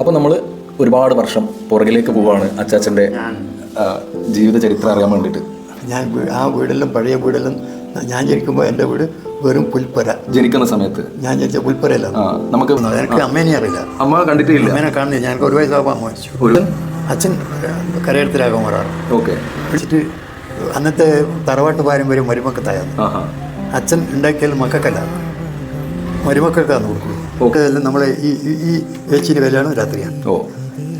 അപ്പോൾ നമ്മൾ ഒരുപാട് വർഷം പുറകിലേക്ക് പോവാണ് അച്ചാച്ചന്റെ ജീവിത ചരിത്രം അറിയാൻ വേണ്ടിട്ട് ഞാൻ ആ വീടെല്ലാം പഴയ വീടെല്ലാം ഞാൻ ജനിക്കുമ്പോൾ എന്റെ വീട് വെറും പുൽപ്പര. ജനിക്കുന്ന സമയത്ത്. ഞാൻ ജനിച്ച പുൽപ്പരല്ല നമുക്ക് എനിക്ക് അമ്മേനെ അറിയില്ല. അമ്മ കണ്ടിട്ടില്ല. അമ്മേനെ കാണുന്നില്ല. ഞാൻ ഒരു വയസ്സാകാൻ ഒരു അച്ഛൻ കരയെടുത്ത് രാഘവമാറാണ് ഓക്കെ. വിളിച്ചിട്ട് അന്നത്തെ തറവാട്ട് പാരമ്പര്യം മരുമക്കത്തായിരുന്നു. ആഹാ. അച്ഛൻ ഉണ്ടാക്കിയാൽ മക്കൾക്കല്ല. മരുമക്കൾക്കാന്ന് കൊടുക്കുന്നത്. ഓക്കെ. ഇതെല്ലാം നമ്മളെ ഈ ഈ- ഏച്ചിന്റെ കല്യാണം രാത്രിയാണ്. ഓ.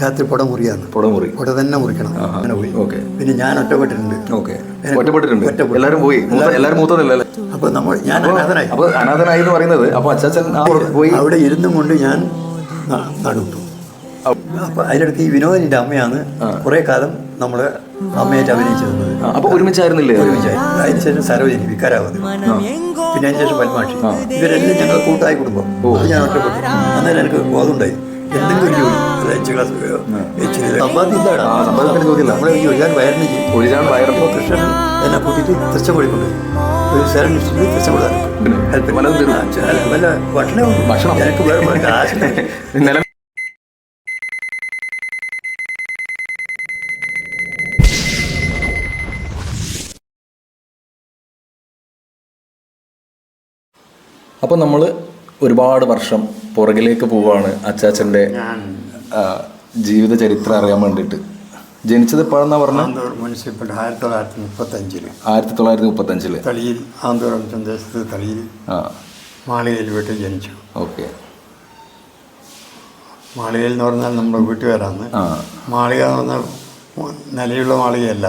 രാത്രി പുട മുറിയാന്ന് പുടമുറി പുട തന്നെ മുറിക്കണം. അങ്ങനെ പോയി. ഓക്കെ. പിന്നെ ഞാൻ ഒറ്റപ്പെട്ടിട്ടുണ്ട്. ഓക്കെ. ഒറ്റപ്പെട്ടിട്ടുണ്ട്. എല്ലാവരും പോയി. എല്ലാവരും മൂത്തതല്ലേ? അപ്പോൾ നമ്മൾ ഞാൻ അനാഥനായി. അപ്പോൾ അനാഥനായി എന്ന് പറയുന്നത് അപ്പോൾ പോയി. അവിടെ ഇരുന്നും കൊണ്ട് ഞാൻ നടുവിട്ടു അപ്പോൾ അതിനിടയ്ക്ക് ഈ വിനോദിന്റെ അമ്മയാണ് കുറേ കാലം നമ്മൾ അമ്മയായിട്ട് അഭിനയിച്ചിരുന്നത്. ആ, അപ്പൊ ഒരുമിച്ചായിരുന്നില്ലേ? ഒരുമിച്ചായിരുന്നു അതിന് ശേഷം സരോജിനി വിക്കാരാവതി പിന്നെ അതിനുശേഷം പത്മാക്ഷി ഇവരെല്ലാം ഞങ്ങൾ കൂട്ടായി കുടുംബം. അത് ഞാൻ ഒറ്റപ്പെട്ടു. അന്നേരം എനിക്ക് ബോധമുണ്ടായി. എന്തെങ്കിലും ഒരു ജോലി. അഞ്ച് ക്ലാസ്. നമ്മളെ ഈ ഒഴിയാൻ വയറിന് കൃഷ്ണൻ എന്നെ കൂട്ടിയിട്ട് കൊണ്ടുപോയി. വല്ല ഭക്ഷണം ഭക്ഷണം? എനിക്ക് വേറെ വേറെ കാശ് അപ്പോൾ നമ്മൾ ഒരുപാട് വർഷം പുറകിലേക്ക് പോവാണ് അച്ചാച്ചന്റെ ജീവിത ചരിത്രം അറിയാൻ വേണ്ടിട്ട് ജനിച്ചത് എപ്പോഴെന്നാ പറഞ്ഞത് മുനിസിപ്പൽ ആയിരത്തി തൊള്ളായിരത്തി മുപ്പത്തഞ്ചിൽ ആയിരത്തി തൊള്ളായിരത്തി മുപ്പത്തഞ്ചിൽ തളിയിൽ ആന്തോളം പ്രദേശത്ത് തളിയിൽ മാളികയിൽ വീട്ടിൽ ജനിച്ചു. ഓക്കെ. മാളികയിൽ എന്ന് പറഞ്ഞാൽ നമ്മുടെ വീട്ടുകാരാണ് മാളിക എന്ന് പറഞ്ഞാൽ നിലയുള്ള മാളികയല്ല.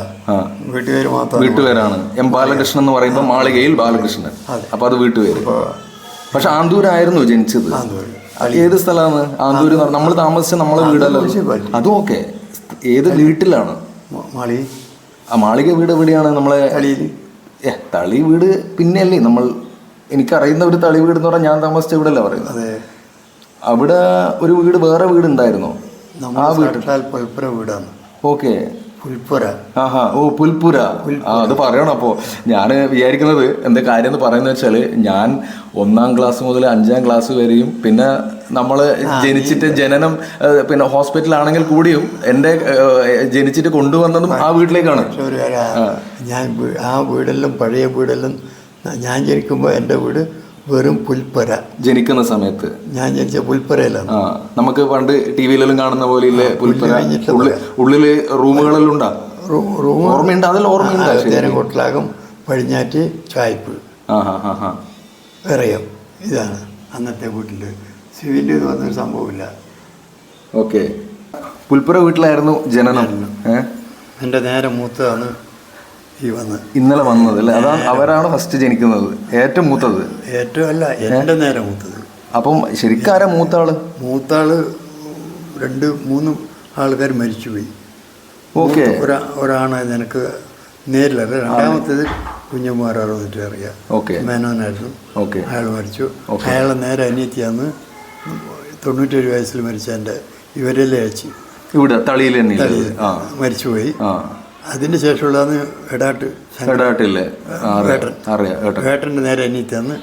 വീട്ടുകാർ മാത്രം വീട്ടുപേരാണ്. എം ബാലകൃഷ്ണൻ എന്ന് പറയുമ്പോൾ മാളികയിൽ ബാലകൃഷ്ണൻ. അപ്പോൾ അപ്പൊ അത് വീട്ടുപേര്. പക്ഷെ ആന്തൂരായിരുന്നു ജനിച്ചത്. ഏത് സ്ഥലമാണ്? ആന്തൂര് നമ്മൾ താമസിച്ച നമ്മളെ വീടല്ലോ? അത് ഓക്കെ. ഏത് വീട്ടിലാണ്? മാളിക വീട് എവിടെയാണ് നമ്മളെ? ഏ തളി വീട് പിന്നെയല്ലേ നമ്മൾ എനിക്കറിയുന്ന ഒരു തളി വീട് എന്ന് പറഞ്ഞാൽ ഞാൻ താമസിച്ച വീടല്ല പറയുന്നത്. അവിടെ ഒരു വീട് വേറെ വീട് ഉണ്ടായിരുന്നോ ആ വീട് വീടാണ്. ഓക്കെ. ഓ പുൽപ്പുര. അത് പറയണം അപ്പോ. ഞാൻ വിചാരിക്കുന്നത് എന്താ കാര്യം എന്ന് പറയുന്നത് വെച്ചാൽ ഞാൻ ഒന്നാം ക്ലാസ് മുതൽ അഞ്ചാം ക്ലാസ് വരെയും പിന്നെ നമ്മൾ ജനിച്ചിട്ട് ജനനം പിന്നെ ഹോസ്പിറ്റലാണെങ്കിൽ കൂടിയും എന്റെ ജനിച്ചിട്ട് കൊണ്ടുവന്നതും ആ വീട്ടിലേക്കാണ്. ഞാൻ ആ വീടെല്ലാം പഴയ വീടെല്ലാം ഞാൻ ജനിക്കുമ്പോൾ എന്റെ വീട് വെറും പുൽപ്പര. ജനിക്കുന്ന സമയത്ത്? ഞാൻ ജനിച്ച പുൽപ്പരയിലാണ്. നമുക്ക് പണ്ട് ടി വിയിലെല്ലാം കാണുന്ന പോലെ ഇല്ലേ പുൽപ്പുര? ഉള്ളിൽ റൂമുകളെല്ലാം ഉണ്ടാ? റൂ- ഓർമ്മയുണ്ട് അതിൽ ഓർമ്മയുണ്ട്. അകത്തേരം കൊട്ടിലാകും പടിഞ്ഞാറ്റ് ചായ്പ്. വിറയം. ഇതാണ് അന്നത്തെ വീട്ടിൽ സിവിന്റെ ഇത് വന്നൊരു സംഭവമില്ല. ഓക്കെ. പുൽപ്പുര വീട്ടിലായിരുന്നു ജനനം. എന്റെ നേരെ മൂത്തതാണ് ഈ ഇന്നലെ വന്നത് അല്ലേ? അതാണ് അവരാണ് ഫസ്റ്റ് ജനിക്കുന്നത്. ഏറ്റവും മൂത്തത്. ഏറ്റവും അല്ല എന്റെ നേരെ മൂത്തത്. അപ്പം ശരിക്കും ആരാ മൂത്ത ആൾ മൂത്താൾ രണ്ട് മൂന്ന് ആൾക്കാർ മരിച്ചുപോയി. ഓക്കെ. ഒരാ ഒരാണ് എനിക്ക് നേരില്ല. രണ്ടാമത്തേത് കുഞ്ഞുമാരാർ വന്നിട്ട് അറിയാം. ഓക്കെ. മേനോനായിരുന്നു. ഓക്കെ. അയാൾ മരിച്ചു. അയാളെ നേരെ അനിയത്തിയാന്ന് തൊണ്ണൂറ്റേഴ് വയസ്സിൽ മരിച്ച എന്റെ ഇവരെല്ലാം അയച്ചു. ഇവിടെ തളിയിൽ തന്നെ മരിച്ചുപോയി. അതിന് ശേഷമുള്ളതാണ് എടാട്ട് എടാട്ടില്ലേ നേരെ അനിയത്തിയാന്ന്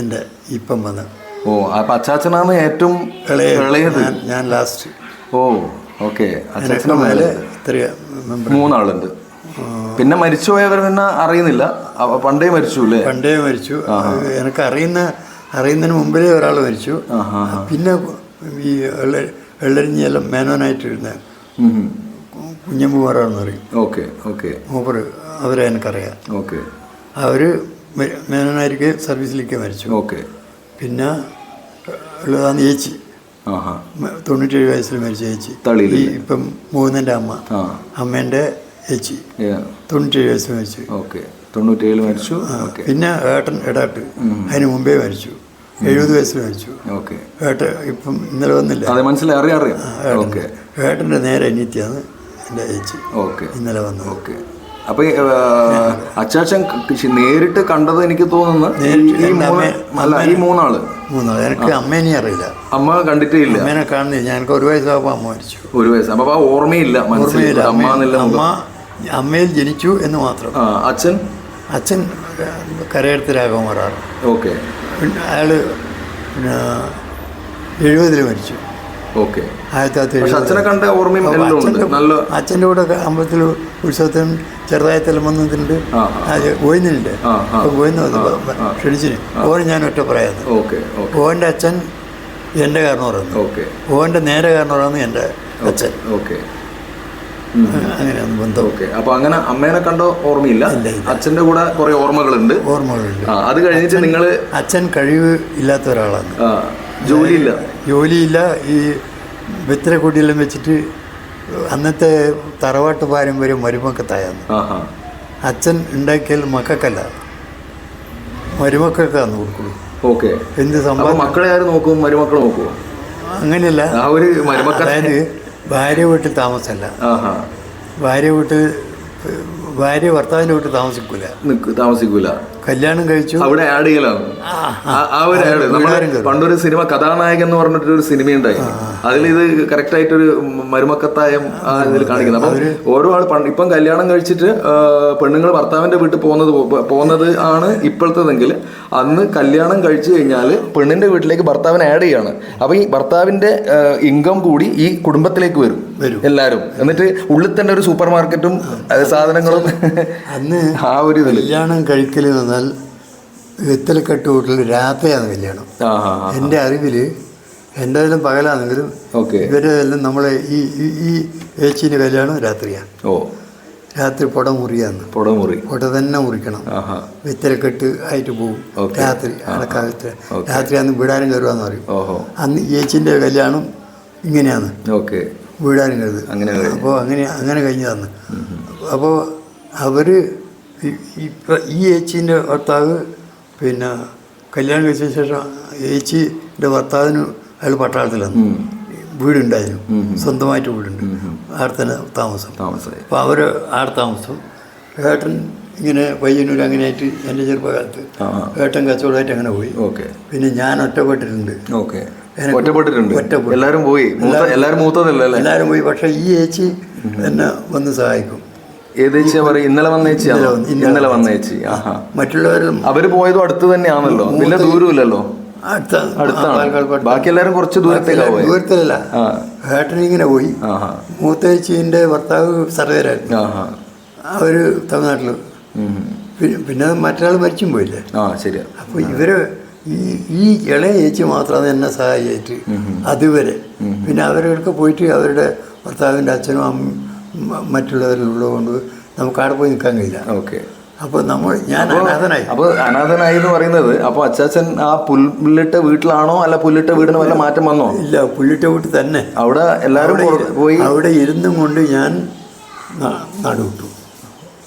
എന്റെ ഇപ്പം വന്ന്. ഓ അപ്പൊ അച്ചാച്ചനാണ് ഏറ്റവും ഇളയത്. ഞാൻ ലാസ്റ്റ് ഓ ഓക്കെ. മേലെ ഇത്ര മൂന്നാളുണ്ട്. പിന്നെ മരിച്ചുപോയവർ പിന്നെ അറിയുന്നില്ല. പണ്ടേ മരിച്ചു അല്ലേ? പണ്ടേ മരിച്ചു. എനിക്ക് അറിയുന്ന അറിയുന്നതിന് മുമ്പിലേ ഒരാൾ മരിച്ചു. പിന്നെ ഈ എള്ളരിഞ്ഞെല്ലാം മേനോനായിട്ടിരുന്ന കുഞ്ഞമ്പുമാറാന്ന് പറയും ഓക്കെ ഓക്കെ. മൂപ്പർ അവരെ എനിക്കറിയാം. ഓക്കെ. അവർ മേനനായിരിക്കെ സർവീസിലേക്ക് മരിച്ചു. ഓക്കെ. പിന്നെ ഉള്ളതാണ് ചേച്ചി തൊണ്ണൂറ്റേഴ് വയസ്സിൽ മരിച്ച ചേച്ചി. ഈ ഇപ്പം മൂന്നിന്റെ അമ്മ. അമ്മേന്റെ ചേച്ചി. തൊണ്ണൂറ്റേഴ് വയസ്സിൽ മരിച്ചു. ഓക്കെ. തൊണ്ണൂറ്റേഴിൽ മരിച്ചു? പിന്നെ ഏട്ടൻ എടാട്ട്. അതിന് മുമ്പേ മരിച്ചു. എഴുപത് വയസ്സിൽ മരിച്ചു. ഏട്ട ഇപ്പം ഇന്നലെ വന്നില്ല. മനസ്സിലായി. അറിയാം ഏട്ടന്റെ നേരെ അനിയത്തിയാണ്. എന്റെ ചേച്ചി ഓക്കെ. ഇന്നലെ വന്നു ഓക്കെ. അപ്പൊ അച്ചാച്ചൻ നേരിട്ട് കണ്ടത് എനിക്ക് തോന്നുന്നു അല്ല ഈ മൂന്നാൾ. മൂന്നാൾ. എനിക്ക് അമ്മേനെ അറിയില്ല. അമ്മ കണ്ടിട്ടേ ഇല്ല അമ്മേനെ കാണുന്നില്ല. ഞാൻ ഒരു വയസ്സാകുമ്പോൾ അമ്മ മരിച്ചു. ഒരു വയസ്സ്. അപ്പൊ ഓർമ്മയില്ല ഓർമ്മയില്ല. അമ്മ അമ്മയിൽ ജനിച്ചു എന്ന് മാത്രം. അച്ഛൻ? അച്ഛൻ കരയെടുത്ത് ഒരാൾ ഓക്കെ. അയാൾ പിന്നെ എഴുപതിൽ മരിച്ചു. ഓക്കെ. അച്ഛനെ കണ്ട ഓർമ്മയും നല്ല അച്ഛന്റെ കൂടെ അമ്പലത്തിൽ ഉത്സവത്തിന് ചെറുതായി തെലമന്നതിന്റെ. അപ്പോൾ ഗോവിന്ദ ക്ഷണിച്ചിന്. ഓൻ ഞാൻ ഒറ്റ പറയാത് ഓന്റെ അച്ഛൻ എന്റെ കാരണം പറയുന്നു ഓന്റെ നേരെ കാരണവരാണ് എന്റെ അച്ഛൻ. ഓക്കെ. അങ്ങനെയാണ് ബന്ധം. ഓക്കെ. അപ്പൊ അങ്ങനെ അമ്മേനെ കണ്ട ഓർമ്മയില്ല. അച്ഛന്റെ കൂടെ കുറെ ഓർമ്മകളുണ്ട്. ഓർമ്മകളുണ്ട്. അത് കഴിഞ്ഞിട്ട് നിങ്ങൾ അച്ഛൻ കഴിവ് ഇല്ലാത്ത ഒരാളാണ്. ജോലിയില്ല. ജോലിയില്ല. ഈ വെത്തിരക്കൊടിയെല്ലാം വെച്ചിട്ട് അന്നത്തെ തറവാട്ട് പാരമ്പര്യം മരുമക്കത്തായെന്ന് അച്ഛൻ ഉണ്ടാക്കിയാൽ മക്കൾക്കല്ല. മരുമക്കൾക്കാന്ന് കൊടുക്കുള്ളൂ. ഓക്കെ. എന്ത് സംഭവം? മക്കളെ ആര് നോക്കും? മരുമക്കൾ നോക്കുവോ? അങ്ങനെയല്ല. ഒരു അതായത് ഭാര്യ വീട്ടിൽ താമസമല്ല. ഭാര്യ വീട്ടിൽ ഭാര്യ ഭർത്താവിന്റെ വീട്ടിൽ താമസിക്കൂല. നിക്ക് താമസിക്കൂല. കല്യാണം കഴിച്ചു. അവിടെ ആഡ് ചെയ്യലാണ്. ആ, ആ- ആ ഒരു ആഡ് നമ്മുടെ പണ്ടൊരു സിനിമ കഥാനായകൻ എന്ന് പറഞ്ഞിട്ട് ഒരു സിനിമ ഉണ്ടായി അതിൽ ഇത് കറക്റ്റ് ആയിട്ടൊരു മരുമക്കത്തായം ഇതിൽ കാണിക്കുന്നത് അപ്പം ഓരോ ആൾ ഇപ്പം കല്യാണം കഴിച്ചിട്ട് പെണ്ണുങ്ങൾ ഭർത്താവിന്റെ വീട്ടിൽ പോകുന്നത് പോകുന്നത് ആണ് ഇപ്പോഴത്തെതെങ്കിൽ അന്ന് കല്യാണം കഴിച്ചു കഴിഞ്ഞാൽ പെണ്ണിന്റെ വീട്ടിലേക്ക് ഭർത്താവിനെ ആഡ് ചെയ്യാണ്. അപ്പൊ ഈ ഭർത്താവിന്റെ ഇൻകം കൂടി ഈ കുടുംബത്തിലേക്ക് വരും. വരും. എല്ലാവരും എന്നിട്ട് ഉള്ളിൽ തന്നെ ഒരു സൂപ്പർ മാർക്കറ്റും അത് അന്ന് ആ ഒരു കല്യാണം കഴിക്കൽ എന്ന് പറഞ്ഞാൽ വെത്തലക്കെട്ട് വീട്ടിൽ രാത്രിയാണ് കല്യാണം. എന്റെ അറിവിൽ എന്റെ അതിലും പകലാണെങ്കിലും ഇവരെല്ലാം നമ്മളെ ഈ ഈ- ഏച്ചീന്റെ കല്യാണം രാത്രിയാണ്. ഓ. രാത്രി പുട മുറിയാന്ന് പുടമുറി പുട തന്നെ മുറിക്കണം. വെത്തലക്കെട്ട് ആയിട്ട് പോകും. രാത്രി അടക്കാലത്ത് ഓക്കേ. രാത്രി അന്ന് വീടാനും കയറുകയെന്ന് പറയും അന്ന് ഏച്ചിന്റെ കല്യാണം ഇങ്ങനെയാണ്. ഓക്കെ. വീടാനും കരുത്. അപ്പോൾ അങ്ങനെ അങ്ങനെ കഴിഞ്ഞതാണ്. അപ്പോൾ അവർ ഈ ഏച്ചീന്റെ ഭർത്താവ് പിന്നെ കല്യാണം കഴിച്ച ശേഷം ഏച്ചിന്റെ ഭർത്താവിന് അയാൾ പട്ടാളത്തിലാണ്. വീടുണ്ടായിരുന്നു. സ്വന്തമായിട്ട് വീടുണ്ട്. അവിടെ തന്നെ താമസം. താമസമായി. അപ്പോൾ അവർ ആടെ താമസം. ഏട്ടൻ ഇങ്ങനെ പയ്യന്നൂർ അങ്ങനെയായിട്ട് എന്റെ ചെറുപ്പകാലത്ത്. ഏട്ടൻ കച്ചവടമായിട്ട് അങ്ങനെ പോയി. ഓക്കെ. പിന്നെ ഞാൻ ഒറ്റപ്പെട്ടിട്ടുണ്ട്. ഓക്കെ. ഒറ്റപ്പെട്ടിട്ടുണ്ട്? എല്ലാവരും പോയി? മൂത്തതല്ലേ അല്ലേ? എല്ലാവരും പോയി. പക്ഷേ ഈ ഏച്ചി എന്നെ വന്ന് സഹായിക്കും. ഏത് ചേച്ചിയാ പറയും ഇന്നലെ വന്ന ചേച്ചിയാണോ ഇന്നലെ വന്ന- ഇന്നലെ ഇന്നലെ ചേച്ചി ആഹാ. മറ്റുള്ളവരും അവർ പോയതും അടുത്ത് തന്നെയാണല്ലോ. വലിയ ദൂരമില്ലല്ലോ അടുത്ത അടുത്താണ്. ബാക്കി എല്ലാരും കുറച്ച് ദൂരത്തേക്കാണ് പോയത്. ദൂരത്തിലല്ല. ആ. പോയി. മൂത്തേച്ചിന്റെ മൂത്തേച്ചിന്റെ ഭർത്താവ് സർവേരായിരുന്നു അവർ അവർ തമിഴ്നാട്ടിൽ പിന്നെ പിന്നെ മറ്റൊരാൾ മരിച്ചും പോയില്ലേ? ആ ശരിയാ. അപ്പോൾ ഇവർ ഈ ഈ ഇളയ ചേച്ചി മാത്രമാണ് എന്നെ സഹായിച്ചിട്ട് അതുവരെ. പിന്നെ അവരൊക്കെ പോയിട്ട് അവരുടെ ഭർത്താവിന്റെ അച്ഛനും അമ്മയും മ- മറ്റുള്ളവരെല്ലാം നമുക്ക് അവിടെ പോയി നിൽക്കാൻ കഴിയില്ല. ഓക്കെ. അപ്പോൾ നമ്മൾ ഞാൻ അനാഥനായി. അപ്പോൾ അനാഥനായി എന്ന് പറയുന്നത് അപ്പോൾ അച്ചാച്ചൻ ആ പുല്ലിട്ട വീട്ടിലാണോ അല്ല പുല്ലിട്ട വീടിന് വല്ല മാറ്റം വന്നോ? ഇല്ല പുല്ലിട്ട വീട്ടിൽ തന്നെ. അവിടെ എല്ലാവരും പോയി. അവിടെ ഇരുന്നും കൊണ്ട് ഞാൻ നാട് നടുവിട്ടു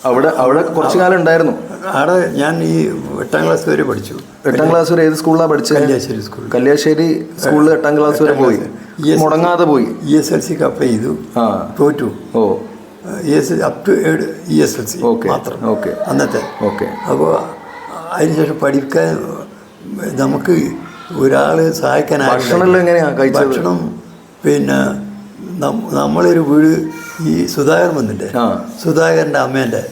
അവിടെ അവിടെ കുറച്ചു കാലം ഉണ്ടായിരുന്നു. അവിടെ ഞാൻ ഈ എട്ടാം ക്ലാസ് വരെ പഠിച്ചു. എട്ടാം ക്ലാസ് വരെ ഏത് സ്കൂളിലാണ് പഠിച്ചത് കല്യാശ്ശേരി സ്കൂൾ കല്യാശ്ശേരി സ്കൂളിൽ എട്ടാം ക്ലാസ് വരെ പോയി. മുടങ്ങാതെ പോയി. ഇ എസ് എൽ സിക്ക് അപ്ലൈ ചെയ്തു. തോറ്റു. ഓ. E S up to E S L C okay മാത്രം. ഓക്കെ അന്നത്തെ. ഓക്കെ അപ്പോൾ അതിനുശേഷം പഠിക്കാൻ നമുക്ക് ഒരാൾ സഹായിക്കാൻ ആരും എങ്ങനെയാണ് എങ്ങനെയാ ഭക്ഷണം പിന്നെ നമ്മളൊരു വീട് ഈ സുധാകരൻ വന്നിട്ട്. സുധാകരന്റെ അമ്മേന്റെ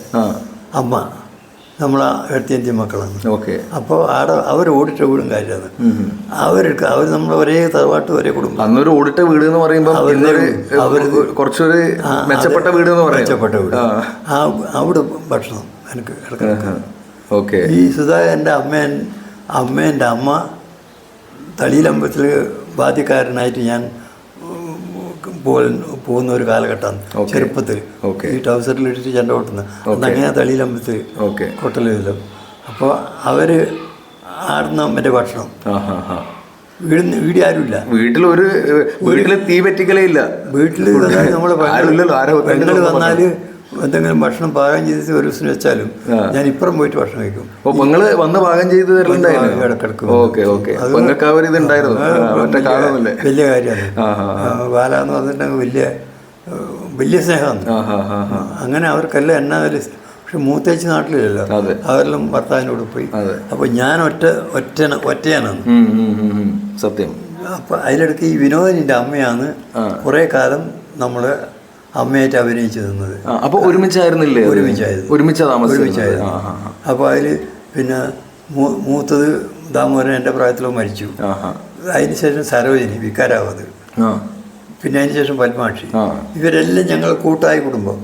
അമ്മ. നമ്മളെ എഴുത്തിയഞ്ച് മക്കളാണ്. ഓക്കെ. അപ്പോൾ ആടെ അവർ ഓടിട്ട വീടും കാര്യമാണ്. അവർക്ക് അവർ നമ്മൾ ഒരേ തറവാട്ട് ഒരേ കുടുംബം. അന്നൊരു ഓടിട്ട വീട് എന്ന് പറയുമ്പോൾ അവർ കുറച്ചൊരു മെച്ചപ്പെട്ട വീട് എന്ന് പറയും. മെച്ചപ്പെട്ട വീട്. ആ. അവിടെ ഭക്ഷണം എനിക്ക് ഓക്കെ. ഈ സുധാകരന്റെ അമ്മേൻ അമ്മേന്റെ അമ്മ തളിയിലമ്പലത്തിൽ ബാധ്യക്കാരനായിട്ട് ഞാൻ പോകുന്ന ഒരു കാലഘട്ടമാണ്. ചെറുപ്പത്തിൽ ഈ ഈ ടൗസറിലിട്ടിട്ട് ചെണ്ട കൊട്ടുന്ന അങ്ങനെ തളിയിലമ്പലത്തിൽ ഓക്കെ. കൊട്ടലില്ല അപ്പോൾ അവർ ആടുന്ന അമ്മന്റെ ഭക്ഷണം. വീടിന് വീട് ആരുമില്ല. വീട്ടിലൊരു വീട്ടിൽ തീ പറ്റിക്കലേ ഇല്ല. വീട്ടിൽ നമ്മൾ പെണ്ണുകൾ വന്നാൽ. എന്തെങ്കിലും ഭക്ഷണം പാകം ചെയ്ത് ഒരു ദിവസം വെച്ചാലും ഞാൻ ഇപ്പുറം പോയിട്ട് ഭക്ഷണം കഴിക്കും. അപ്പോൾ നിങ്ങൾ വന്ന് പാകം ചെയ്ത് തരലുണ്ടായിരുന്നു? ഇടക്കിടക്ക് ഓക്കെ ഓക്കെ. ആ ഒരു വലിയ കാര്യമാണ്. ബാല എന്ന് പറഞ്ഞിട്ടുണ്ടെങ്കിൽ വലിയ വലിയ സ്നേഹമാണ്. അങ്ങനെ അവർക്കെല്ലാം എന്നാ വലിയ പക്ഷെ മൂത്തേച്ച് നാട്ടിലില്ലല്ലോ. അവരെല്ലാം ഭർത്താവിനോട് പോയി. അപ്പൊ അപ്പോൾ ഞാൻ ഒറ്റ ഒറ്റ ഒറ്റയാനാണ്. സത്യം. അപ്പം അതിലിടയ്ക്ക് ഈ വിനോദിന്റെ അമ്മയാണ് കുറെ കാലം നമ്മൾ അമ്മയായിട്ട് അഭിനയിച്ചു തന്നത് അപ്പൊ ഒരുമിച്ചായിരുന്നില്ലേ? ഒരുമിച്ചായിരുന്നു. ഒരുമിച്ചാ താമസിച്ചത്? ഒരുമിച്ചായിരുന്നു. അപ്പോൾ അതിൽ പിന്നെ മൂത്തത് ദാമോദരൻ എന്റെ പ്രായത്തിൽ മരിച്ചു. അതിന് ശേഷം സരോജിനി വിക്കാരാവത് പിന്നെ അതിന് ശേഷം പത്മാക്ഷി. ഇവരെല്ലാം ഞങ്ങൾ കൂട്ടായ കുടുംബം.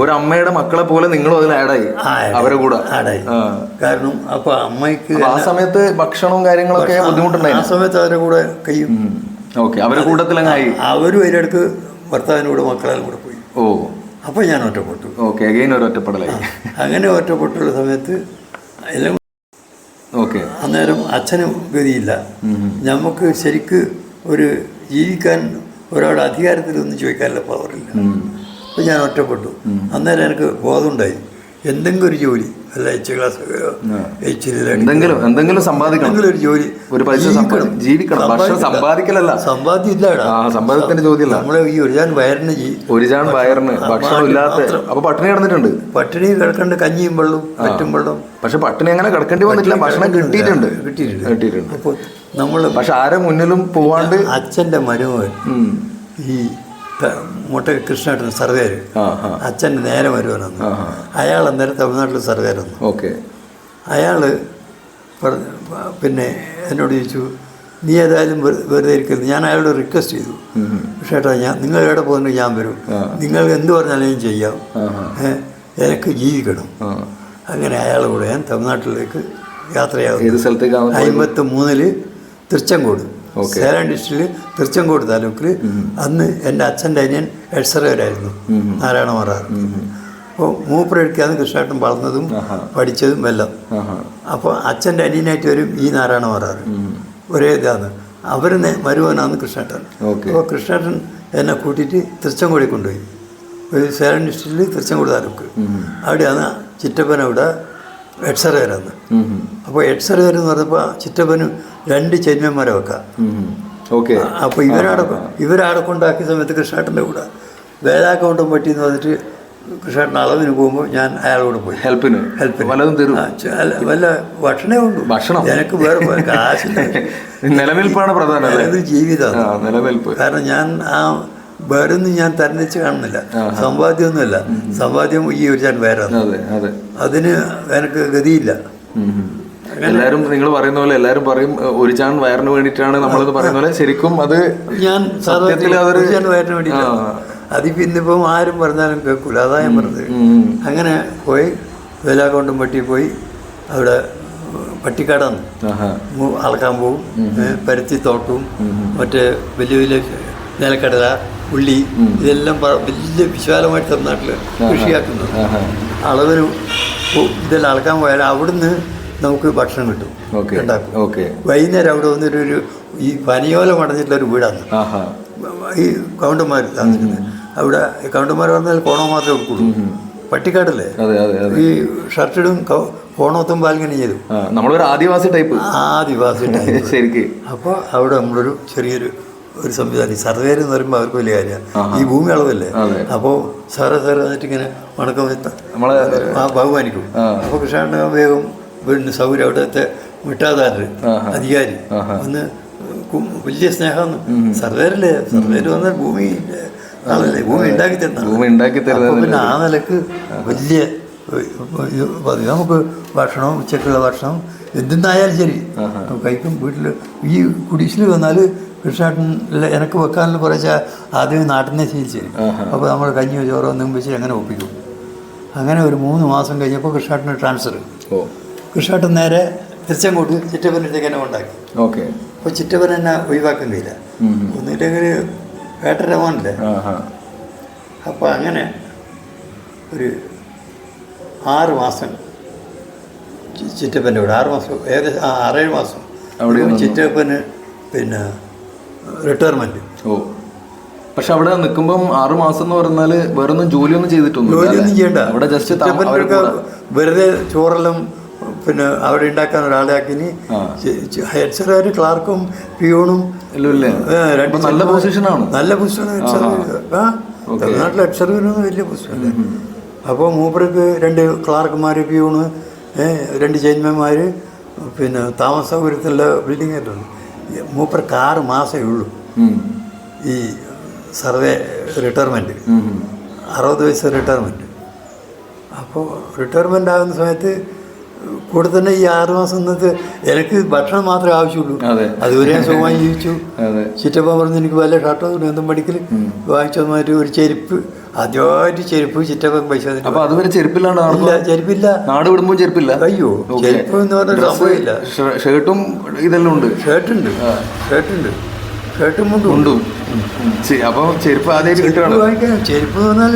ഒരു അമ്മയുടെ മക്കളെ പോലെ നിങ്ങളും അതിൽ ആഡായി. അവരെ കൂടെ. ആഡായി കാരണം അപ്പൊ അമ്മയ്ക്ക് ആ സമയത്ത് ഭക്ഷണവും കാര്യങ്ങളൊക്കെ ബുദ്ധിമുട്ടുണ്ടായി ആ സമയത്ത് അവരുടെ കൂടെ കയ്യും ഓക്കെ. അവരെ കൂട്ടത്തിലങ്ങായി അവരും അതിനടുക്ക് ഭർത്താവിന്റെ കൂടെ മക്കളെ കൂടെ പോയി. ഓ. അപ്പോൾ ഞാൻ ഒറ്റപ്പെട്ടു. ഓക്കെ അഗൈൻ ഒരു ഒറ്റപ്പെടലായി. അങ്ങനെ ഒറ്റപ്പെട്ടുള്ള സമയത്ത് എല്ലാം ഓക്കെ. അന്നേരം അച്ഛനും ഗതിയില്ല. നമുക്ക് ശരിക്ക് ഒരു ജീവിക്കാൻ ഒരാളുടെ അധികാരത്തിലൊന്നും ചോദിക്കാനുള്ള പവറില്ല അപ്പോൾ ഞാൻ ഒറ്റപ്പെട്ടു. അന്നേരം എനിക്ക് ബോധമുണ്ടായി. എന്തെങ്കിലും ഒരു ജോലി അല്ല എച്ച് ക്ലാസ് എച്ച് എന്തെങ്കിലും എന്തെങ്കിലും സമ്പാദിക്കണം. എന്തെങ്കിലും ഒരു ജോലി. ഒരു പൈസ ജീവിക്കണം. ഭക്ഷണം. സമ്പാദിക്കലല്ല. സമ്പാദ്യം ഇല്ലടാ ആ സമ്പാദ്യത്തിന്റെ ചോദ്യമല്ല നമ്മളെ ഈ ഒരു ജാൻ വയറിന് ഒരു ജാൻ വയറിന് ഭക്ഷണം ഇല്ലാത്ത അപ്പൊ പട്ടിണി കിടന്നിട്ടുണ്ട്. പട്ടിണി കിടക്കേണ്ട കഞ്ഞിയും വെള്ളം മറ്റും വെള്ളം പക്ഷെ പട്ടിണി അങ്ങനെ കിടക്കേണ്ടി വന്നിട്ടില്ല. ഭക്ഷണം കിട്ടിയിട്ടുണ്ട്. കിട്ടിയിട്ടുണ്ട്. കിട്ടിയിട്ടുണ്ട്. അപ്പോൾ നമ്മൾ പക്ഷെ ആരെ മുന്നിലും പോവാണ്ട് അച്ഛന്റെ മരുമകൻ ഈ മുട്ട കൃഷ്ണേട്ടൻ സർവേർ അച്ഛൻ നേരെ വരുവാനെന്ന് അയാൾ അന്നേരം തമിഴ്നാട്ടിൽ സർവേർ വന്നു ഓക്കെ. അയാൾ പിന്നെ എന്നോട് ചോദിച്ചു നീ ഏതായാലും വെറു- വെറുതെ ഇരിക്കരുത്. ഞാൻ അയാളോട് റിക്വസ്റ്റ് ചെയ്തു. ഏട്ടാ ഞാൻ നിങ്ങൾ എവിടെ പോകുന്നു ഞാൻ വരും. നിങ്ങൾ എന്ത് പറഞ്ഞാലും ഞാൻ ചെയ്യാം. എനിക്ക് ജീവിക്കണം. അങ്ങനെ അയാൾ കൂടെ ഞാൻ തമിഴ്നാട്ടിലേക്ക് യാത്രയാകും? അമ്പത്തി മൂന്നിൽ തിരുച്ചങ്കോട്. സേലം ഡിസ്ട്രിക്റ്റിൽ തിരുച്ചങ്കോട് താലൂക്കിൽ അന്ന് എന്റെ അച്ഛന്റെ അനിയൻ എഡ്സറവരായിരുന്നു നാരായണ മാറാർ. അപ്പോൾ മൂപ്പരടിക്കാണ് കൃഷ്ണേട്ടൻ വളർന്നതും. പഠിച്ചതും എല്ലാം. അപ്പോൾ അച്ഛന്റെ അനിയനായിട്ട് വരും ഈ നാരായണ മാറാർ. ഒരേ ഇതാണ്. അവർ മരുവനാണ് കൃഷ്ണേട്ടൻ. അപ്പോൾ കൃഷ്ണേട്ടൻ എന്നെ കൂട്ടിയിട്ട് തിരുച്ചങ്കോടി കൊണ്ടുപോയി. ഒരു സേലം ഡിസ്ട്രിക്റ്റിൽ തിരുച്ചങ്കോട് താലൂക്ക്. അവിടെയാണ് ചിറ്റപ്പനവിടെ എഡ്സറേരാന്ന്. അപ്പോൾ എഡ്സറവർ എന്ന് പറഞ്ഞപ്പോൾ ചിറ്റപ്പന് രണ്ട് ചെന്മന്മാരെ വെക്കാം. ഓക്കെ. അപ്പോൾ ഇവരാടെ ഇവരാടെ കൊണ്ടാക്കിയ സമയത്ത് കൃഷ്ണേട്ടന്റെ കൂടെ. വേലാക്കൗണ്ടും പറ്റി എന്ന് പറഞ്ഞിട്ട് കൃഷ്ണേട്ടൻ അളവിന് പോകുമ്പോൾ ഞാൻ അയാളോട് പോയി. ഹെൽപ്പിന്? ഹെൽപ്പിന്. വല്ലതും തരും. വല്ല ഭക്ഷണേ ഉണ്ട്? ഭക്ഷണം? എനിക്ക് വേറെ കാശില്ല. നിലനിൽപ്പാണ് പ്രധാനം അല്ലേ? ജീവിതമാണ്. നിലനിൽപ്പ് കാരണം ഞാൻ ആ വേറൊന്നും ഞാൻ തരണിച്ച് കാണുന്നില്ല. സമ്പാദ്യമൊന്നുമില്ല. സമ്പാദ്യം ഈ ഒരു ഞാൻ വേറെ അതെ അതെ. അതിന് എനിക്ക് ഗതിയില്ല. എല്ലാരും നിങ്ങൾ പറയുന്ന പോലെ എല്ലാരും പറയും ഒരു ചാൻ വയറിന് വേണ്ടിയിട്ടാണ് നമ്മളത് പറയുന്ന പോലെ. ശരിക്കും അത് ഞാൻ സത്യത്തിൽ അതൊരു വയറിന് വേണ്ടിയില്ല അതിപ്പോ ഇന്നിപ്പം ആരും പറഞ്ഞാലും കേൾക്കൂല. അതാ ഞാൻ പറഞ്ഞത്. അങ്ങനെ പോയി വേലാകൊണ്ടും പട്ടി പോയി അവിടെ പട്ടിക്കാടാന്ന് അളക്കാൻ പോവും പരുത്തി തോട്ടവും മറ്റേ വലിയ വലിയ നിലക്കടല ഉള്ളി ഇതെല്ലാം വലിയ വിശാലമായിട്ട് തമിഴ്നാട്ടിൽ കൃഷിയാക്കുന്നു. അളവിന് ഇതെല്ലാം അളക്കാൻ പോയാൽ അവിടുന്ന് നമുക്ക് ഭക്ഷണം കിട്ടും. ഓക്കെ. ഉണ്ടാക്കും. ഓക്കെ. വൈകുന്നേരം അവിടെ വന്നൊരു ഒരു ഈ പനിയോല മടഞ്ഞിട്ടുള്ള ഒരു വീടാണ്. ഈ കൗണ്ടന്മാർ താമസിക്കുന്നത്. അവിടെ കൗണ്ടർമാർ കൗണ്ടന്മാർ പറഞ്ഞാൽ കോണം മാത്രമേ കൊടുക്കുള്ളൂ. പട്ടിക്കാടല്ലേ? ഈ ഷർട്ടിടും കോണോത്തും പാലിങ്ങനെ ചെയ്തു. നമ്മളൊരു ആദിവാസി ടൈപ്പ്. ആദിവാസി ടൈപ്പ്. ശരിക്ക്. അപ്പോൾ അവിടെ നമ്മളൊരു ചെറിയൊരു ഒരു സംവിധാനം. ഈ സർവേർ എന്ന് പറയുമ്പോൾ അവർക്ക് വലിയ കാര്യമാണ്. ഈ ഭൂമി അളവല്ലേ. അപ്പോൾ സാറേ സാറേ എന്നിട്ട് ഇങ്ങനെ വണക്കം നമ്മളെ ബഹുമാനിക്കും. അപ്പോൾ കൃഷ്ണ വേഗം വീടിന് സൗകര്യം അവിടുത്തെ മിട്ടാതാരർ അധികാരി. ഒന്ന് വലിയ സ്നേഹമാണ് സർവേരല്ലേ സർവേര് വന്ന ഭൂമി ആളല്ലേ ഭൂമി ഉണ്ടാക്കി തരുന്ന ഭൂമി ഉണ്ടാക്കി തരുന്ന പിന്നെ ആ നിലയ്ക്ക് വലിയ. നമുക്ക് ഭക്ഷണം ഉച്ചക്കുള്ള ഭക്ഷണം എന്തിന്നായാലും ശരി. കഴിക്കും. വീട്ടിൽ ഈ കുടിശ്ശിൽ വന്നാൽ കൃഷ്ണാട്ടൻ എനിക്ക് വെക്കാനുള്ള കുറച്ച് ആദ്യം നാട്ടിനെ ശീലിച്ചു അപ്പോൾ നമ്മൾ കഞ്ഞിയോ ചോറോ ഒന്നും വെച്ച് അങ്ങനെ ഒപ്പിക്കും. അങ്ങനെ ഒരു മൂന്ന് മാസം കഴിഞ്ഞപ്പോൾ കൃഷ്ണാട്ടിന് ട്രാൻസ്ഫർ. കൃഷ്ണാട്ടൻ നേരെ തിരിച്ചങ്ങോട്ട് ചിറ്റപ്പന്റെ തന്നെ ഉണ്ടാക്കി. ഓക്കെ. അപ്പോൾ ചിറ്റപ്പൻ എന്നെ ഒഴിവാക്കാൻ കഴിയില്ല ഒന്നില്ലെങ്കിൽ മോനല്ലേ? ആഹാ. അപ്പോൾ അങ്ങനെ ഒരു ആറ് മാസം ചിറ്റപ്പന്റെ കൂടെ ആറ് മാസം ഏകദേശം ആറേഴ് മാസം അവിടെ. ചിറ്റപ്പന് പിന്നെ റിട്ടയർമെന്റ് ഓ. പക്ഷെ അവിടെ നിൽക്കുമ്പം ആറ് മാസം എന്ന് പറഞ്ഞാൽ വേറൊന്നും ജോലിയൊന്നും ചെയ്തിട്ടൊന്നും ജോലിയൊന്നും ചെയ്യണ്ട. അവിടെ ജസ്റ്റ് വെറുതെ ചോറെല്ലാം പിന്നെ അവിടെ ഉണ്ടാക്കാൻ ഒരാളെ ആക്കിനി ഹെഡ് ക്ലാർക്കും പിയോണും നല്ല പൊസിഷനാണ്. നല്ല പൊസിഷനാണ് തമിഴ്നാട്ടിൽ ഹെഡ് വലിയ പൊസിഷനല്ല അപ്പോൾ മൂപ്പർക്ക് രണ്ട് ക്ലാർക്കുമാർ പിയൂണ് രണ്ട് ചെയിൻമാന്മാർ പിന്നെ താമസ സൗകര്യത്തിലുള്ള ബിൽഡിംഗ് ആയിട്ടുണ്ട്. മൂപ്പർക്ക് ആറ് മാസമേ ഉള്ളൂ. ഈ സർവേ റിട്ടയർമെന്റ് അറുപത് വയസ്സ് റിട്ടയർമെന്റ് അപ്പോൾ റിട്ടയർമെന്റ് ആകുന്ന സമയത്ത് കൂടെ തന്നെ ഈ ആറ് മാസം നിന്നത് എനിക്ക് ഭക്ഷണം മാത്രമേ ആവശ്യമുള്ളൂ. അതെ. അതുവരെ ഞാൻ സുഖമായി ജീവിച്ചു. അതെ. പറഞ്ഞു എനിക്ക് വല്ല ഷർട്ടോ എന്തും പഠിക്കൽ തന്നിട്ട് ഒരു ചെരുപ്പ്. ആദ്യമായിട്ട് ചെരുപ്പ് ചിറ്റപ്പൻ പൈസ അപ്പൊ അതുവരെ ചെരുപ്പില്ലാണ്ട് ഇല്ല? ചെരുപ്പില്ല. നാട് വിടുമ്പോൾ ചെരുപ്പില്ല? അയ്യോ. ചെരുപ്പ് എന്ന് പറഞ്ഞ സംഭവമില്ല ഷർട്ടും ഇതെല്ലാം ഉണ്ട്. ഷർട്ടുണ്ട് ഷർട്ടുണ്ട് ഷർട്ടും മുണ്ടും ഉണ്ടും. ശരി, അപ്പൊ ചെരുപ്പ് ആദ്യമായിട്ട് കിട്ടുകയാണ്? ചെരുപ്പ് എന്ന് പറഞ്ഞാൽ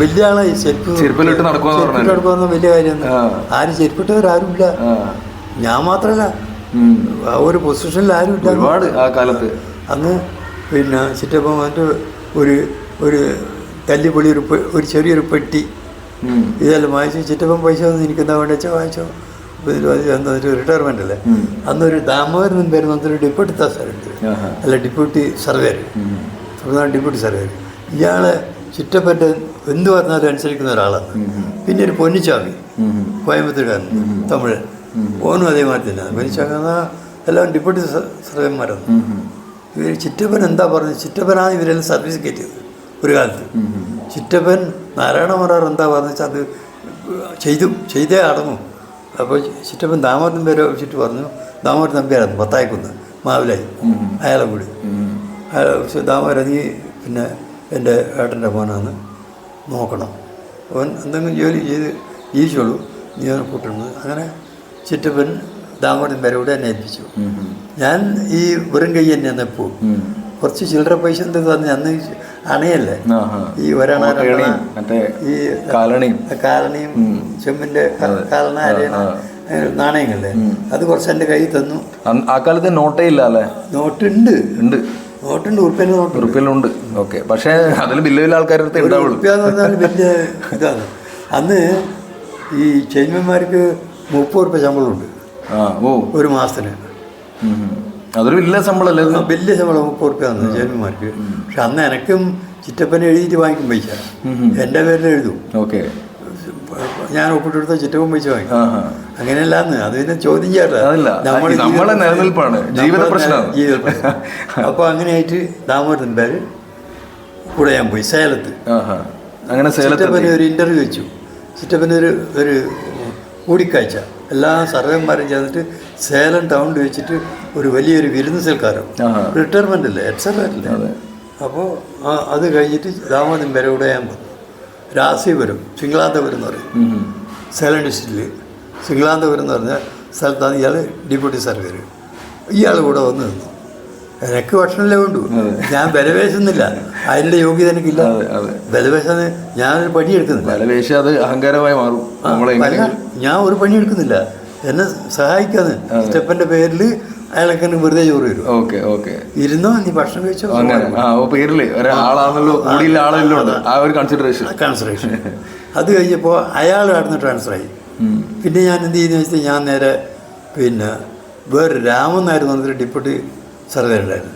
വലിയ ആളായി ചെരുപ്പ് ചെരുപ്പിലിട്ട് നടക്കുന്ന വലിയ കാര്യം. ആരും ചെരുപ്പിട്ടവരാരുമില്ല ആരുമില്ല. ഞാൻ മാത്രമല്ല ഒരു പൊസിഷനിൽ ആരും ഇല്ല. ഒരുപാട് ആ കാലത്ത്. അന്ന് പിന്നെ വന്നിട്ട് ഒരു ഒരു തല്ലിപ്പൊളി ഒരു ഒരു ചെറിയൊരു പെട്ടി. ഇതെല്ലാം വാങ്ങിച്ചു ചിറ്റപ്പൻ പൈസ ഒന്നും എനിക്ക് വേണ്ടി വേണ്ട വെച്ചാൽ വാങ്ങിച്ചോ റിട്ടയർമെന്റ് റിട്ടയർമെന്റ് അല്ലേ. അന്നൊരു ദാമോദരൻ പേര് വന്നിട്ട് ഡെപ്യൂട്ടി തഹസിലുണ്ട് ആഹാ. അല്ല ഡെപ്യൂട്ടി സർവേർ. ഡെപ്യൂട്ടി സർവേർ ഇയാളെ ചിറ്റപ്പന്റെ എന്ത് പറഞ്ഞാലും അനുസരിക്കുന്ന ഒരാളാണ്. പിന്നെ ഒരു പൊന്നിച്ചാമി കോയമ്പത്തൂരുകാരൻ തമിഴ് ഓനും അതേമാതിരി തന്നെ. പൊന്നിച്ചാമി എന്നാൽ എല്ലാം ഡിപ്യൂട്ടി സർവേന്മാരാണ്. ഉം. ഇവർ ചിറ്റപ്പൻ എന്താ പറഞ്ഞത്? ചിറ്റപ്പനാണ് ഇവരെല്ലാം സർവീസ് കയറ്റിയത് ഒരു കാലത്ത്. ചിറ്റപ്പൻ നാരായണ മറാർ എന്താ പറഞ്ഞത് അത് ചെയ്തു ചെയ്തേ അടങ്ങും. അപ്പോൾ ചിറ്റപ്പൻ ദാമോദരൻ പേര് വെച്ചിട്ട് പറഞ്ഞു ദാമോദരൻ നമ്പ്യായിരുന്നു പത്തായിക്കുന്ന് മാവിലായി അയാളെ കൂടി. അയാളെ ദാമോദരൻ നീ പിന്നെ എന്റെ ഏട്ടന്റെ മോനാണ്. നോക്കണം. അവൻ എന്തെങ്കിലും ജോലി ചെയ്ത് ജീവിച്ചോളൂ. നീ അവനെ കൂട്ടുന്നത് അങ്ങനെ ചിറ്റപ്പൻ ദാമോദരൻ വരെ കൂടെ എന്നെ ഏൽപ്പിച്ചു. ഞാൻ ഈ വെറും കൈ തന്നെ എന്നെപ്പോൾ ഉം. കുറച്ച് ചില്ലറ പൈസ എന്തൊക്കെ തന്നെ? അന്ന് അണയല്ലേ? ഈ ഒരണ ഈ കാലണിയും. കാലണിയും ചെമ്മിന്റെ കാലണ അരയണ നാണയങ്ങളല്ലേ? അത് കുറച്ച് എന്റെ കയ്യിൽ തന്നു. ആ കാലത്ത് നോട്ടേ ഇല്ല അല്ലേ? നോട്ടുണ്ട്. ഉണ്ട്. നോട്ടുണ്ട് ഓക്കെ. പക്ഷേ അതിൽ വലിയ വലിയ ആൾക്കാരുടെ അടുത്ത് ഉണ്ടാവുള്ളൂ. ഉറുപ്പ്യ പറഞ്ഞാൽ വലിയ ഇതാണ്. അന്ന് ഈ ചെയിൻമന്മാർക്ക് മുപ്പത് ഉറുപ്പ്യ ശമ്പളമുണ്ട്. ആ ഓ. ഒരു മാസത്തിന്. അതൊരു വലിയ ശമ്പളമല്ലേ വലിയ ശമ്പളം മുപ്പത് ഉറുപ്പ്യ തന്നു ചെയിൻമന്മാർക്ക് പക്ഷെ അന്ന് എനക്കും ചിറ്റപ്പനെ എഴുതിയിട്ട് വാങ്ങിക്കും പൈസ. എന്റെ പേരിൽ എഴുതും. ഓക്കെ. ഞാൻ ഒപ്പിട്ടെടുത്ത ചിറ്റവും വെച്ച് വാങ്ങി. അങ്ങനെയല്ലാന്ന്. അത് പിന്നെ ചോദ്യം ചെയ്യാറില്ല. നമ്മൾ നിലനിൽപ്പാണ്. ജീവിത പ്രശ്നമാണ്. ജീവിത പ്രശ്നം. അപ്പോൾ അങ്ങനെയായിട്ട് ദാമോദരൻ പേര് കൂടെ ഞാൻ പോയി. സേലത്ത്. അങ്ങനെ സേലത്ത് ചിറ്റപ്പന് ഒരു ഇന്റർവ്യൂ വെച്ചു. ചിറ്റപ്പന് ഒരു ഒരു കൂടിക്കാഴ്ച. എല്ലാ സർവേന്മാരും ചേർന്നിട്ട് സേലം ടൗണിൽ വെച്ചിട്ട് ഒരു വലിയൊരു വിരുന്ന് സൽക്കാരം റിട്ടയർമെന്റ് റിട്ടയർമെന്റ് അല്ലേ? എക്സർവേറ്റല്ലേ അല്ലേ അപ്പോൾ അത് കഴിഞ്ഞിട്ട് ദാമോദരൻ പേരെ കൂടെ ഞാൻ വന്നു. രാശിപുരം സിംഗ്ലാന്തപുരം എന്ന് പറയും. സേലം ഡിസ്ട്രിക്റ്റിൽ സിംഗ്ലാന്തപുരം എന്ന് പറഞ്ഞ സ്ഥലത്താണ് ഇയാൾ ഡെപ്യൂട്ടി സർവേർ ഇയാൾ കൂടെ വന്ന് നിന്നു. എനിക്ക് ഭക്ഷണമല്ലേ വേണ്ടു. ഞാൻ ബലവേശുന്നില്ല. അതിന്റെ യോഗ്യത എനിക്കില്ല. അതെ, അതെ. പണി ഞാനൊരു പണിയെടുക്കുന്നില്ല അത് അഹങ്കാരമായി മാറും. ഞാൻ ഒരു പണി എടുക്കുന്നില്ല. എന്നെ സഹായിക്കാന്ന്. സ്റ്റെപ്പന്റെ പേരിൽ അയാളൊക്കെ എന്നെ വെറുതെ ചോറ് വരും ഓക്കെ ഓക്കെ. ഇരുന്നോ നീ ഭക്ഷണം കഴിച്ചോ? പേരിൽ ഒരാളാണല്ലോ ആളല്ലോ ഉണ്ട് ആ ഒരു കൺസിഡറേഷൻ കൺസിഡറേഷൻ അത് കഴിഞ്ഞപ്പോൾ അയാൾ അവിടുന്ന് ട്രാൻസ്ഫറായി പിന്നെ ഞാൻ എന്ത് ചെയ്യുന്ന വെച്ചാൽ ഞാൻ നേരെ പിന്നെ വേറെ രാമൻ നായർ എന്ന് ഡിപ്യൂട്ടി സർവേർ ഉണ്ടായിരുന്നു.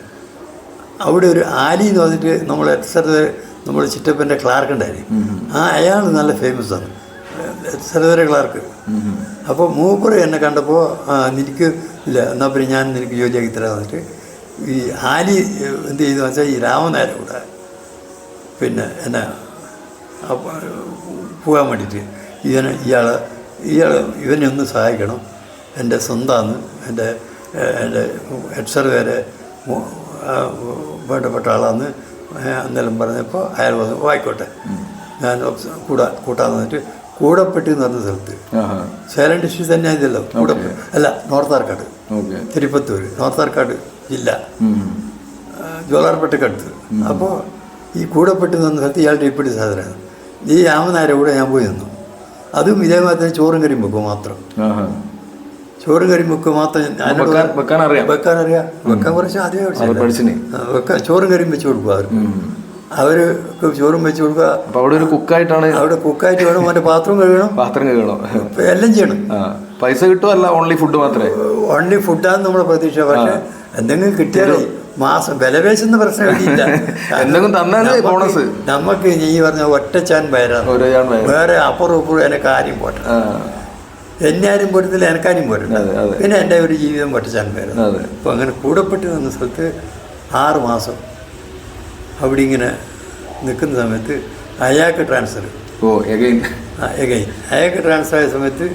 അവിടെ ഒരു ആലി എന്ന് പറഞ്ഞിട്ട് നമ്മൾ സർവേ നമ്മൾ ചിറ്റപ്പന്റെ ക്ലാർക്ക് ഉണ്ടായിരുന്നു. ആ അയാൾ നല്ല ഫേമസ് ആണ്. സർവേറെ ക്ലാർക്ക് അപ്പോൾ മൂപ്പറ് എന്നെ കണ്ടപ്പോൾ എനിക്ക് നിനക്ക് ഇല്ല എന്നാൽ പിന്നെ ഞാൻ നിനക്ക് ജോലിയാക്കി തരാൻ വന്നിട്ട് ഈ ആലി എന്ത് ചെയ്തു വെച്ചാൽ ഈ രാമനായ കൂടെ? പിന്നെ എന്നാ പോകാൻ വേണ്ടിയിട്ട് ഇവനെ ഇയാൾ ഇയാൾ ഇവനെ ഒന്ന് സഹായിക്കണം. എന്റെ സ്വന്തമാണ് എന്റെ എന്റെ എക്സർ വരെ വേണ്ടപ്പെട്ട ആളാന്ന് അന്നെല്ലാം പറഞ്ഞപ്പോൾ അയാൾ പറഞ്ഞു "ഓ, ആയിക്കോട്ടെ. ഞാൻ കൂടാ കൂട്ടാന്ന് പറഞ്ഞിട്ട് കൂടപ്പെട്ടി എന്ന് പറഞ്ഞ സ്ഥലത്ത്. സേലം ഡിസ്ട്രിക്ട് തന്നെ ഇതല്ലോ. കൂടെ അല്ല നോർത്ത് ആർക്കാട്. തിരുപ്പത്തൂർ നോർത്ത് ആർക്കാട് ജില്ല. ജോലാർപെട്ടക്കടുത്ത് അപ്പോൾ ഈ കൂടപ്പെട്ട് നിന്ന സ്ഥലത്ത് ഇയാൾ ഇപ്പിടി സാധനമാണ്. ഈ രാമനാരെ കൂടെ ഞാൻ പോയി നിന്നു. അതും ഇതേമാതിരി തന്നെ ചോറും കറിയും വെക്കും മാത്രം. ചോറും കറിയും വെക്കും മാത്രം വെക്കാൻ- അറിയാം. വെക്കാൻ അറിയാം വെക്കാൻ കുറച്ച് ആദ്യമേ വെക്കാൻ ചോറും കറിയും വെച്ച് കൊടുക്കുക അവർക്ക് അവർ ചോറും വെച്ച് കൊടുക്കുക. അപ്പൊ അവിടെ ഒരു കുക്കായിട്ടാണ് അവിടെ കുക്കായിട്ട് വേണം മറ്റേ പാത്രം കഴുകണം. പാത്രം കഴുകണം. എല്ലാം ചെയ്യണം. പൈസ കിട്ടുമല്ല ഓൺലി ഫുഡ് മാത്രമേ? ഓൺലി ഫുഡാണ് നമ്മുടെ പ്രതീക്ഷ. പക്ഷേ എന്തെങ്കിലും കിട്ടിയാലേ മാസം വിലപേശുന്ന പ്രശ്നം എന്തെങ്കിലും തന്നാലേ ബോണസ് നമുക്ക് ഈ പറഞ്ഞ ഒറ്റച്ചാൻ ഒരു വേറെ അപ്പുറം ഇപ്പുറം എന്നെ കാര്യം പോട്ടെ ആ, എന്നെ ആരും പോരുന്നില്ല എനക്കാരും അതെ. പിന്നെ എന്റെ ഒരു ജീവിതം ഒറ്റച്ചാൻ അതെ. അപ്പോൾ അങ്ങനെ കൂടപ്പെട്ട് നിന്ന സ്ഥലത്ത് ആറ് മാസം அப்படிங்கிற നിൽക്കുന്ന സമയത്ത് അയാൾക്ക് ട്രാൻസ്ഫർ ഓ എഗൈൻ എഗൈൻ അയാൾക്ക് ട്രാൻസ്ഫർ ആയ സമയത്ത്